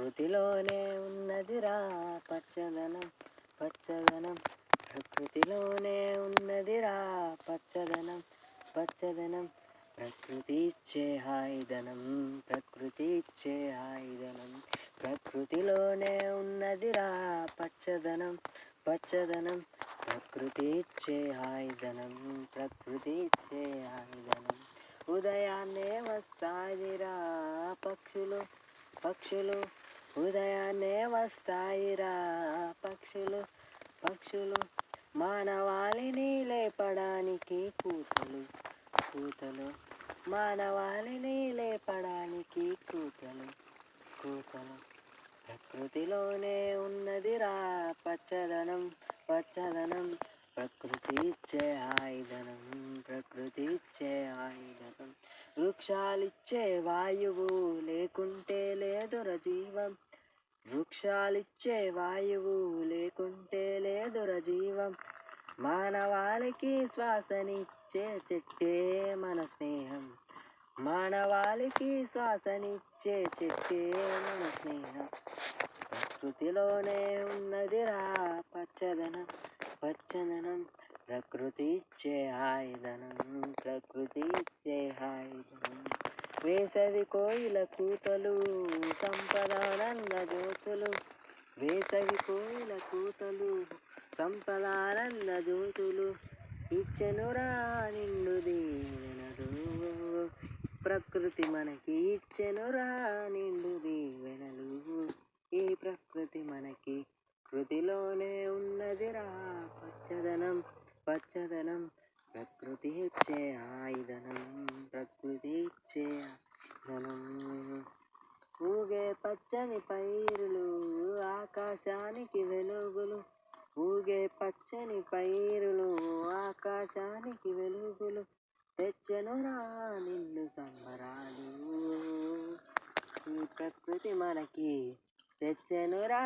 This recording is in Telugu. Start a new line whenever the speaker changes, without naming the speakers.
ప్రకృతిలోనే ఉన్నదిరా పచ్చదనం పచ్చదనం. ప్రకృతిలోనే ఉన్నదిరా పచ్చదనం పచ్చదనం. ప్రకృతి ఇచ్చే హాయిదనం ప్రకృతి ఇచ్చే హాయిదనం ప్రకృతిలోనే ఉన్నదిరా పచ్చదనం పచ్చదనం. ప్రకృతి ఇచ్చే హాయిదనం ప్రకృతి ఇచ్చే హాయిదనం ఉదయాన్నే వస్తాయిరా పక్షులు పక్షులు ఉదయాన్నే వస్తాయిరా. పక్షులు పక్షులు మానవాళిని లేపడానికి కూతలు. కూతలు మానవాళిని లేపడానికి కూతలు. కూతలు ప్రకృతిలోనే ఉన్నదిరా పచ్చదనం పచ్చదనం. ప్రకృతి ఇచ్చే ఆయుధనం ప్రకృతి ఇచ్చే ఆయుధనం. వృక్షాలిచ్చే వాయువు లేకుంటే లేదుర జీవం. వృక్షాలిచ్చే వాయువు లేకుంటే లేదుర జీవం. మానవాళికి శ్వాసనిచ్చే చెట్టే మన స్నేహం. మానవాళికి శ్వాసనిచ్చే చెట్టే మన స్నేహం. ప్రకృతిలోనే ఉన్నదిరా పచ్చదనం. పచ్చదనం ప్రకృతి ఇచ్చే హాయిదనం ప్రకృతి ఇచ్చే వేసవి కోయిల కూతలు సంపదానంద జ్యోతులు. వేసవి కోయిల కూతలు సంపదానంద జ్యోతులు. ఇచ్చెనురా నిండు దీవెనదు ప్రకృతి మనకి ఇచ్చెనురా నిండు దీవెనలు. ఈ ప్రకృతి మనకి కృతిలోనే ఉన్నదిరా పచ్చదనం పచ్చదనం. ప్రకృతి ఇచ్చే ఆయుధనం ప్రకృతి ఇచ్చే ఆయుధనం ఊగే పచ్చని పైరులు ఆకాశానికి వెలుగులు. ఊగే పచ్చని పైరులు ఆకాశానికి వెలుగులు. తెచ్చెనురా నిన్ను సంబరాలు. ఈ ప్రకృతి మనకి తెచ్చను రా